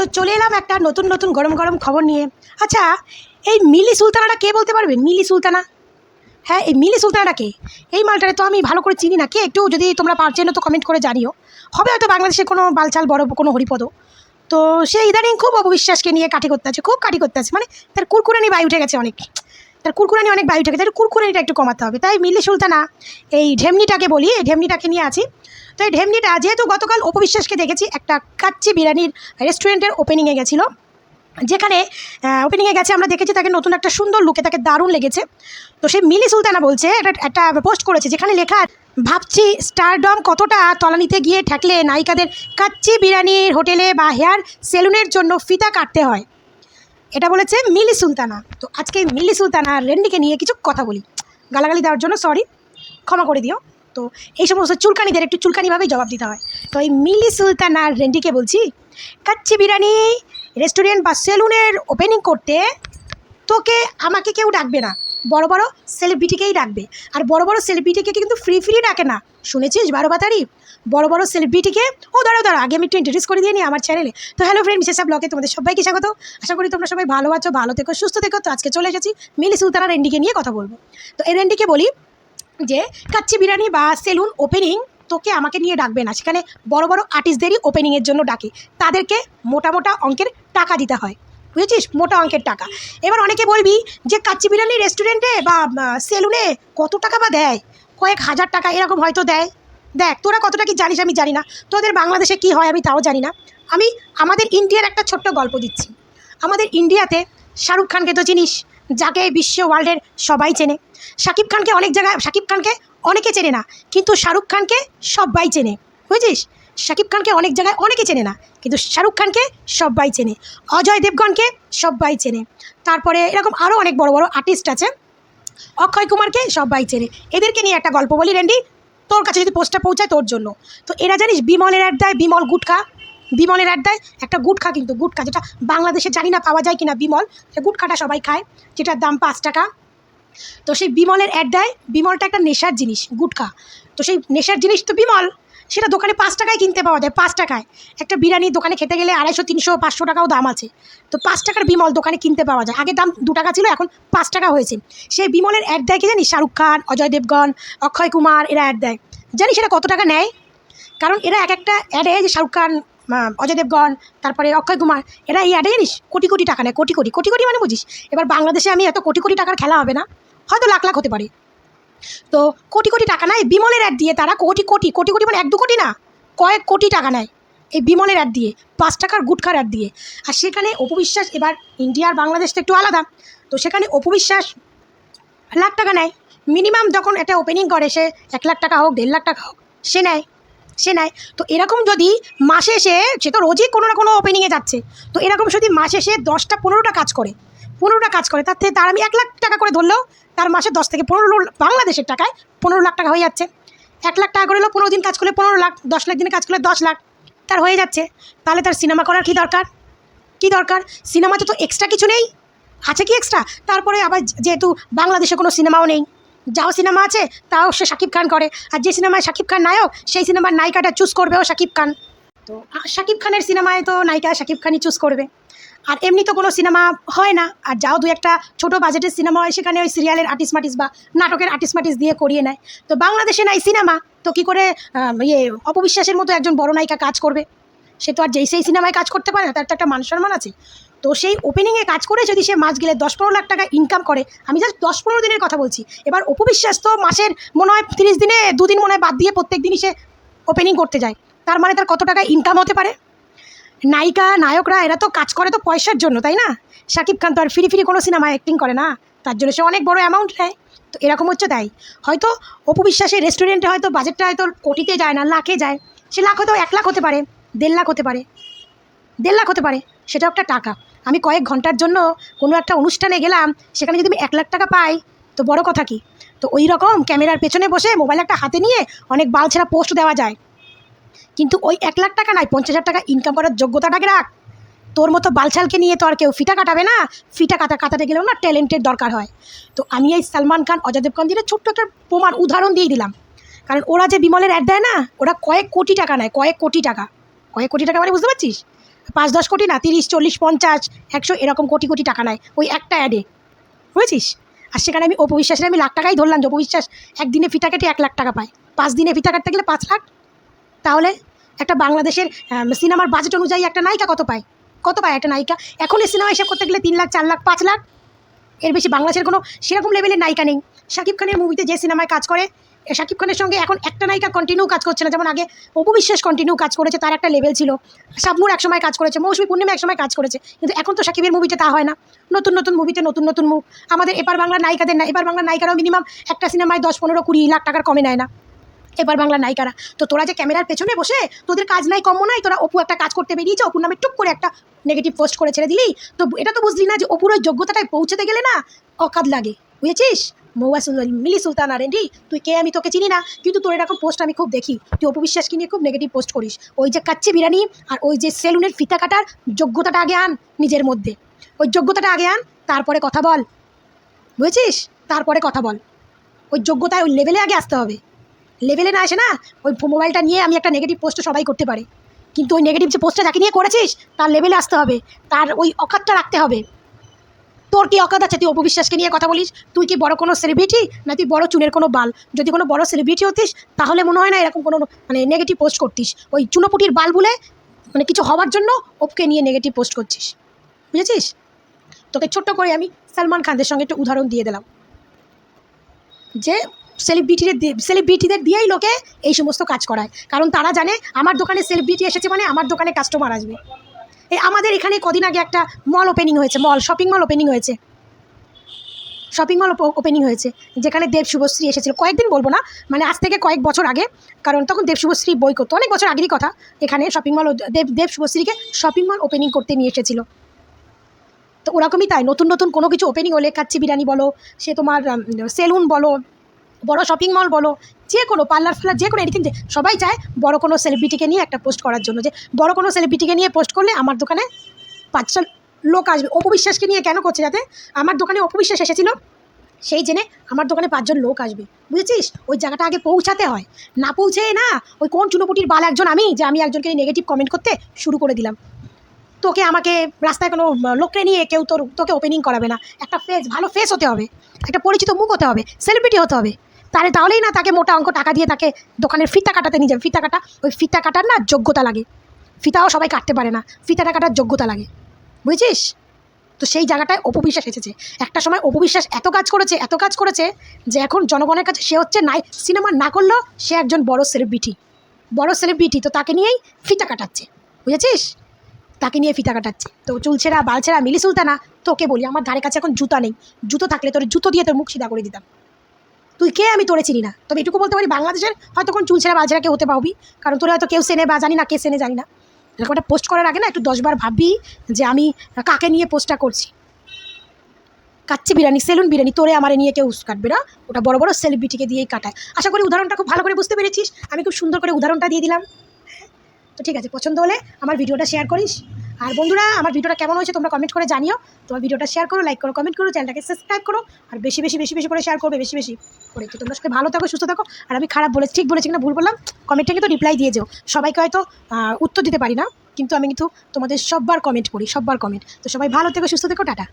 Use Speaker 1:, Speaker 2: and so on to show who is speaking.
Speaker 1: তো চলে এলাম একটা নতুন নতুন গরম গরম খবর নিয়ে। আচ্ছা এই মিলি সুলতানাটা কে বলতে পারবে? মিলি সুলতানা? হ্যাঁ এই মিলি সুলতানাটা কে? এই মালটারে তো আমি ভালো করে চিনি না। কে? একটু যদি তোমরা পারছেন তো কমেন্ট করে জানিও। হবে হয়তো বাংলাদেশে কোনো বালচাল বড়, কোনো হরিপদ তো সে ইদানিং খুব অপবিশ্বাসকে নিয়ে কাঠি করতে আছে, খুব কাঠি করতে আছে। মানে তার কুরকুরানি বায়ু উঠে গেছে অনেক। তার কুরকুরানি অনেক বায়ু গেছে, তার কুরকুরানিটা একটু কমাতে হবে। তাই মিলি সুলতানা, এই ঢেমনিটাকে বলি, এই ঢেমনিটাকে নিয়ে আছি। তো এই ঢেমনিটা, যেহেতু গতকাল অপবিশ্বাসকে দেখেছি, একটা কাচ্চি বিরিয়ানির রেস্টুরেন্টের ওপেনিংয়ে গেছিল। যেখানে ওপেনিংয়ে গেছে, আমরা দেখেছি তাকে নতুন একটা সুন্দর লুকে তাকে দারুণ লেগেছে। তো সেই মিলি সুলতানা বলছে একটা একটা পোস্ট করেছে, যেখানে লেখা, ভাবছি স্টারডম কতটা তলানিতে গিয়ে ঠেকলে নায়িকাদের কাচ্চি বিরিয়ানির হোটেলে বা হেয়ার সেলুনের জন্য ফিতা কাটতে হয়? এটা বলেছে মিলি সুলতানা। তো আজকে মিলি সুলতানা রেন্ডিকে নিয়ে কিছু কথা বলি। গালাগালি দেওয়ার জন্য সরি ক্ষমা করে দিও। তো এই সমস্ত চুলকানিদের একটু চুলকানিভাবেই জবাব দিতে হয়। তো এই মিলি সুলতানা রেন্ডিকে বলছি, কাচ্চি বিরিয়ানি রেস্টুরেন্ট বা সেলুনের ওপেনিং করতে তোকে, আমাকে কেউ ডাকবে না। বড় বড় সেলিব্রিটিকেই ডাকবে। আর বড় বড় সেলিব্রিটিকে কিন্তু ফ্রি ফ্রি ডাকে না। শুনেছিস বারো বাতারি বড় বড় সেলিব্রিটিকে ও দাঁড়াও দাঁড়াও, আগে আমি একটু ইন্ট্রোডিউস করে দিয়ে নিই আমার চ্যানেলে তো হ্যালো ফ্রেন্ড বিশেষ ব্লগে তোমাদের সবাইকে স্বাগত। আশা করি তোমরা সবাই ভালো আছো, ভালো থেকো, সুস্থ থেকো। তো আজকে চলে এসেছি মিলি সুলতানা রেন্ডিকে নিয়ে কথা বলব। তো এই রেন্ডিকে বলি যে কাচ্চি বিরিয়ানি বা সেলুন ওপেনিং তোকে আমাকে নিয়ে ডাকবে না। সেখানে বড় বড় আর্টিস্টদেরই ওপেনিংয়ের জন্য ডাকে। তাদেরকে মোটা মোটা অঙ্কের টাকা দিতে হয়। বুঝেছিস? মোটা অঙ্কের টাকা। এবার অনেকে বলবি যে কাচ্চি বিরিয়ানি রেস্টুরেন্টে বা সেলুনে কত টাকা বা দেয়? কয়েক হাজার টাকা এরকম হয়তো দেয়। দেখ, তোরা কতটা কি জানিস আমি জানি না। তোদের বাংলাদেশে কি হয় আমি তাও জানি না। আমি আমাদের ইন্ডিয়ার একটা ছোট্ট গল্প দিচ্ছি। আমাদের ইন্ডিয়াতে শাহরুখ খানকে তো চিনিস? যাকে বিশ্ব ওয়ার্ল্ডের সবাই চেনে। শাকিব খানকে অনেক জায়গায়, শাকিব খানকে অনেকে চেনে না, কিন্তু শাহরুখ খানকে সবাই চেনে। বুঝেছিস? শাকিব খানকে অনেক জায়গায় অনেকে চেনে না, কিন্তু শাহরুখ খানকে সবাই চেনে। অজয় দেবগনকে সবাই চেনে। তারপরে এরকম আরও অনেক বড় বড় আর্টিস্ট আছে, অক্ষয় কুমারকে সবাই চেনে। এদেরকে নিয়ে একটা গল্প বলি, রেন্ডি। তোর কাছে যদি পোস্টটা পৌঁছায় তোর জন্য। তো এরা জানিস বিমলের অ্যাড দেয়, বিমল গুটখা। বিমলের দেয় একটা গুটখা কিন্তু, গুটখা যেটা বাংলাদেশে জানি না পাওয়া যায় কিনা বিমল, সে গুটখাটা সবাই খায়, যেটার দাম পাঁচ টাকা। তো সেই বিমলের অ্যাড দেয় বিমলটা একটা নেশার জিনিস, গুটখা। তো সেই নেশার জিনিস তো বিমল, সেটা দোকানে পাঁচ টাকায় কিনতে পাওয়া যায়, পাঁচ টাকায়। একটা বিরিয়ানি দোকানে খেতে গেলে আড়াইশো, তিনশো, পাঁচশো টাকাও দাম আছে। তো পাঁচ টাকার বিমল দোকানে কিনতে পাওয়া যায়। আগে দাম দু টাকা ছিল, এখন পাঁচ টাকা হয়েছে। সেই বিমলের অ্যাড দেয় কি জানিস? শাহরুখ খান, অজয় দেবগন, অক্ষয় কুমার, এরা অ্যাড দেয় জানিস এরা কত টাকা নেয়? কারণ এরা এক একটা অ্যাডে যে শাহরুখ খান অজয় দেবগন তারপরে অক্ষয় কুমার, এরা এই অ্যাডে জানিস? কোটি কোটি টাকা নেয়, কোটি কোটি কোটি কোটি মানে বুঝিস? এবার বাংলাদেশে আমি এত কোটি কোটি টাকার খেলা হবে না? হয়তো লাখ লাখ হতে পারে। তো কোটি কোটি টাকা নেয়, বিমলের অ্যাড দিয়ে তারা কোটি কোটি কোটি কোটি মানে এক দু কোটি না, কয়েক কোটি টাকা নেয় এই বিমলের অ্যাড দিয়ে, পাঁচ টাকার গুটখার অ্যাড দিয়ে। আর সেখানে অপবিশ্বাস, এবার ইন্ডিয়া আর বাংলাদেশ তো একটু আলাদা। তো সেখানে অপবিশ্বাস লাখ টাকা নেয়। মিনিমাম যখন একটা ওপেনিং করে, সে এক লাখ টাকা হোক, দেড় লাখ টাকা হোক, সে নেয়। সে নেয়। তো এরকম যদি মাসে সে সে তো রোজই কোনো না কোনো ওপেনিংয়ে যাচ্ছে। তো এরকম যদি মাসে সে দশটা পনেরোটা কাজ করে, পনেরোটা কাজ করে, তার থেকে তার আমি এক লাখ টাকা করে ধরলেও তার মাসে দশ থেকে পনেরো বাংলাদেশের টাকায় পনেরো লাখ টাকা হয়ে যাচ্ছে। এক লাখ টাকা করে হলেও পনেরো দিন কাজ করলে পনেরো লাখ, দশ লাখ দিনে কাজ করলে দশ লাখ, তার হয়ে যাচ্ছে। তাহলে তার সিনেমা করার কি দরকার? কি দরকার? সিনেমাতে তো এক্সট্রা কিছু নেই। আছে কি এক্সট্রা তারপরে আবার যেহেতু বাংলাদেশে কোনো সিনেমাও নেই। যাও সিনেমা আছে, তাও সে শাকিব খান করে। আর যে সিনেমায় শাকিব খান নায়ক, সেই সিনেমার নায়িকাটা চুজ করবেও শাকিব খান। তো শাকিব খানের সিনেমায় তো নায়িকা শাকিব খানই চুজ করবে। আর এমনি তো কোনো সিনেমা হয় না। আর যাও দু একটা ছোটো বাজেটের সিনেমা হয়, সেখানে ওই সিরিয়ালের আর্টিস্ট মার্টিস্ট বা নাটকের আর্টিস্ট মার্টিস্ট দিয়ে করিয়ে নেয়। তো বাংলাদেশে নাই সিনেমা। তো কী করে ইয়ে অপবিশ্বাসের মতো একজন বড় নায়িকা কাজ করবে? সে তো আর যেই সেই সিনেমায় কাজ করতে পারে না, তার তো একটা মান সম্মান আছে। তো সেই ওপেনিংয়ে কাজ করে যদি সে মাস গেলে দশ পনেরো লাখ টাকা ইনকাম করে, আমি জাস্ট দশ পনেরো দিনের কথা বলছি। এবার অপবিশ্বাস তো মাসের মনে হয় তিরিশ দিনে, দুদিন মনে হয় বাদ দিয়ে প্রত্যেক দিনই সে ওপেনিং করতে যায়। তার মানে তার কত টাকা ইনকাম হতে পারে? নায়িকা, নায়করা, এরা তো কাজ করে তো পয়সার জন্য, তাই না? শাকিব খান তো আর ফিরি ফিরি কোনো সিনেমায় অ্যাক্টিং করে না। তার জন্য সে অনেক বড় অ্যামাউন্ট নেয়। তো এরকম হচ্ছে তাই। হয়তো অপবিশ্বাসের রেস্টুরেন্টে হয়তো বাজেটটা হয়তো কোটিতে যায় না, লাখে যায়। সে লাখ হয়তো এক লাখ হতে পারে, দেড় লাখ হতে পারে, দেড় লাখ হতে পারে। সেটাও একটা টাকা। আমি কয়েক ঘণ্টার জন্য কোনো একটা অনুষ্ঠানে গেলাম, সেখানে যদি আমি এক লাখ টাকা পাই, তো বড় কথা কি? তো ওই রকম ক্যামেরার পেছনে বসে মোবাইল একটা হাতে নিয়ে অনেক বাল বালছেরা পোস্ট দেওয়া যায়। কিন্তু ওই এক লাখ টাকা নাই, পঞ্চাশ হাজার টাকা ইনকাম করার যোগ্যতাটাকে রাখ। তোর মতো বালছালকে নিয়ে তো আর কেউ ফিটা কাটাবে না। ফিটা কাটা কাটাতে গেলেও না ট্যালেন্টের দরকার হয়। তো আমি এই সালমান খান, অজয় দেবগন দিয়ে ছোট্ট একটা প্রমাণ, উদাহরণ দিয়ে দিলাম। কারণ ওরা যে বিমলের অ্যাড দেয় না, ওরা কয়েক কোটি টাকা নেয়, কয়েক কোটি টাকা। কয়েক কোটি টাকা মানে বুঝতে পারছিস? পাঁচ দশ কোটি না, তিরিশ, চল্লিশ, পঞ্চাশ, একশো এরকম কোটি কোটি টাকা নেয় ওই একটা অ্যাডে বুঝেছিস? আর সেখানে আমি অপবিশ্বাসের আমি লাখ টাকাই ধরলাম, যে অপবিশ্বাস একদিনে ফিতা কেটে এক লাখ টাকা পায়। পাঁচ দিনে ফিতা কাটতে গেলে পাঁচ লাখ? তাহলে একটা বাংলাদেশের সিনেমার বাজেট অনুযায়ী একটা নায়িকা কত পায়? কত পায় একটা নায়িকা? এখন এই সিনেমা হিসাব করতে গেলে তিন লাখ, চার লাখ, পাঁচ লাখ? এর বেশি বাংলাদেশের কোনো সেরকম লেভেলের নায়িকা নেই। শাকিব খানের মুভিতে যে সিনেমায় কাজ করে শাকিব খানের সঙ্গে এখন একটা নায়িকা কন্টিনিউ কাজ করছে না। যেমন আগে অপু বিশ্বাস কন্টিনিউ কাজ করেছে, তার একটা লেভেল ছিল। শাবনুর একসময় কাজ করেছে, মৌসুমী পূর্ণিমা একসময় কাজ করেছে। কিন্তু এখন তো শাকিবের মুভিতে তা হয় না। নতুন নতুন মুভিতে নতুন নতুন মুভ আমাদের এপার বাংলা নায়িকাদের না এবার বাংলা নায়িকারাও মিনিমাম একটা সিনেমায় দশ, পনেরো, কুড়ি লাখ টাকার কমে নেয় না। এবার বাংলা নায়িকারা। তো তোরা যে ক্যামেরার পেছনে বসে তোদের কাজ নাই কম্ম নাই, তোরা অপু একটা কাজ করতে বেরিয়েছে, অপুর নামে টুক করে একটা নেগেটিভ পোস্ট করে ছেড়ে দিলি। তো এটা তো বুঝলি না যে অপুর ওই যোগ্যতাটায় পৌঁছতে গেলে না অকাদ লাগে। বুঝেছিস? মৌয়া সুন্দরী মিলি সুলতানা রেডি তুই কে আমি তোকে চিনি না? কিন্তু তোর এরকম পোস্ট আমি খুব দেখি। তুই অপু বিশ্বাসকে নিয়ে খুব নেগেটিভ পোস্ট করিস। ওই যে কাচ্চি বিরিয়ানি আর ওই যে সেলুনের ফিতা কাটার যোগ্যতাটা আগে আন নিজের মধ্যে। ওই যোগ্যতাটা আগে আন, তারপরে কথা বল। বুঝেছিস? তারপরে কথা বল। ওই যোগ্যতায় ওই লেভেলে আগে আসতে হবে। লেভেলে না আসে না, ওই মোবাইলটা নিয়ে আমি একটা নেগেটিভ পোস্ট সবাই করতে পারে। কিন্তু ওই নেগেটিভ যে পোস্টটা যাকে নিয়ে করেছিস, তার লেভেলে আসতে হবে। তার ওই অকাতটা রাখতে হবে। তোর কি অকাত আছে? তুই অপবিশ্বাসকে নিয়ে কথা বলিস? তুই কি বড় কোনো সেলিব্রিটি না, তুই বড় চুনের কোনো বাল? যদি কোনো বড় সেলিব্রিটি হতিস, তাহলে মনে হয় না এরকম কোনো মানে নেগেটিভ পোস্ট করতিস। ওই চুনোপুটির বাল বলে মানে কিছু হওয়ার জন্য ওপকে নিয়ে নেগেটিভ পোস্ট করছিস। বুঝেছিস? তোকে ছোট্ট করে আমি সালমান খানদের সঙ্গে একটা উদাহরণ দিয়ে দিলাম। যে সেলিব্রিটিদের সেলিব্রিটিদের দিয়েই লোকে এই সমস্ত কাজ করায়। কারণ তারা জানে, আমার দোকানে সেলিব্রিটি এসেছে মানে আমার দোকানে কাস্টমার আসবে। এই আমাদের এখানে কদিন আগে একটা মল ওপেনিং হয়েছে মল শপিং মল ওপেনিং হয়েছে। শপিং মল ওপেনিং হয়েছে, যেখানে দেব শুভশ্রী এসেছিল। কয়েকদিন বলব না মানে আজ থেকে কয়েক বছর আগে, কারণ তখন দেব শুভশ্রী বই করতো অনেক বছর আগেরই কথা, এখানে শপিং মল দেব দেব শুভশ্রীকে শপিং মল ওপেনিং করতে নিয়ে এসেছিল। তো ওরকমই তাই, নতুন নতুন কোনো কিছু ওপেনিং হলে, কাচ্চি বিরিয়ানি বলো, সে তোমার সেলুন বলো বড় শপিং মল বলো, যে কোনো পার্লার ফার্লার যে কোনো যে, সবাই চায় বড় কোনো সেলিব্রিটিকে নিয়ে একটা পোস্ট করার জন্য। যে বড় কোনো সেলিব্রিটিকে নিয়ে পোস্ট করলে আমার দোকানে পাঁচটা লোক আসবে। অপবিশ্বাসকে নিয়ে কেন করছে যাতে? আমার দোকানে অপবিশ্বাস এসেছিল, সেই জেনে আমার দোকানে পাঁচজন লোক আসবে। বুঝেছিস? ওই জায়গাটা আগে পৌঁছাতে হয়। না পৌঁছে না, ওই কোন চুনোপুটির বাল একজন আমি, যে আমি একজনকে নেগেটিভ কমেন্ট করতে শুরু করে দিলাম। তোকে আমাকে রাস্তায় কোনো লোককে নিয়ে কেউ তোর, তোকে ওপেনিং করাবে না। একটা ফেস ভালো ফেস হতে হবে। একটা পরিচিত মুখ হতে হবে। সেলিব্রিটি হতে হবে। তাহলে তাহলেই না তাকে মোটা অঙ্ক টাকা দিয়ে তাকে দোকানের ফিতা কাটাতে নিয়ে যাবে। ফিতা কাটা, ওই ফিতা কাটার না যোগ্যতা লাগে। ফিতাও সবাই কাটতে পারে না ফিতাটা কাটার যোগ্যতা লাগে। বুঝেছিস? তো সেই জায়গাটায় অপবিশ্বাস এসেছে। একটা সময় অপবিশ্বাস এত কাজ করেছে, এত কাজ করেছে যে এখন জনগণের কাছে সে হচ্ছে নাই, সিনেমা না করলেও সে একজন বড় সেলিব্রিটি বড় সেলিব্রিটি তো তাকে নিয়েই ফিতা কাটাচ্ছে। বুঝেছিস? তাকে নিয়ে ফিতা কাটাচ্ছে। তো চুলছেরা বালছেরা মিলি সুলতানা তোকে বলি, আমার ধারে কাছে এখন জুতা নেই। জুতো থাকলে তোর জুতো দিয়ে তোর মুখ সিধা করে দিতাম। তুই কে আমি তোরে চিনি না? তবে এটুকু বলতে পারি বাংলাদেশের হয়তো কোন চুলছেরা বালছেরা কেউ হতে পারবি। কারণ তোরা হয়তো কেউ সেনে বা জানি না, কে সেনে জানি না। এরকম একটা পোস্ট করার আগে না একটু দশবার ভাববি যে আমি কাকে নিয়ে পোস্টটা করছি। কাচ্চি বিরিয়ানি, সেলুন বিরিয়ানি, তোরে আমার নিয়ে কেউ কাটবে না। ওটা বড় বড় সেলিব্রিটিকে দিয়েই কাটায়। আশা করি উদাহরণটা খুব ভালো করে বুঝতে পেরেছিস। আমি খুব সুন্দর করে উদাহরণটা দিয়ে দিলাম। তো ঠিক আছে, পছন্দ হলে আমার ভিডিওটা শেয়ার করিস। আর বন্ধুরা, আমার ভিডিওটা কেমন হয়েছে তোমরা কমেন্ট করে জানিও। তোমার ভিডিওটা শেয়ার করো লাইক করো কমেন্ট করো চ্যানেলটাকে সাবস্ক্রাইব করো, আর বেশি বেশি বেশি বেশি করে শেয়ার করবে, বেশি বেশি করে। তো তোমরা সবাই ভালো থাকো, সুস্থ থাকো, আর আমি খারাপ বলেছি, ঠিক বলেছি কিনা ভুল বললাম কমেন্টে কিন্তু রিপ্লাই দিয়ে যাও। সবাইকে হয়তো উত্তর দিতে পারি না, কিন্তু আমি কিন্তু তোমাদের সববার কমেন্ট করি সববার কমেন্ট তো সবাই ভালো থেকো, সুস্থ থেকো, টাটা।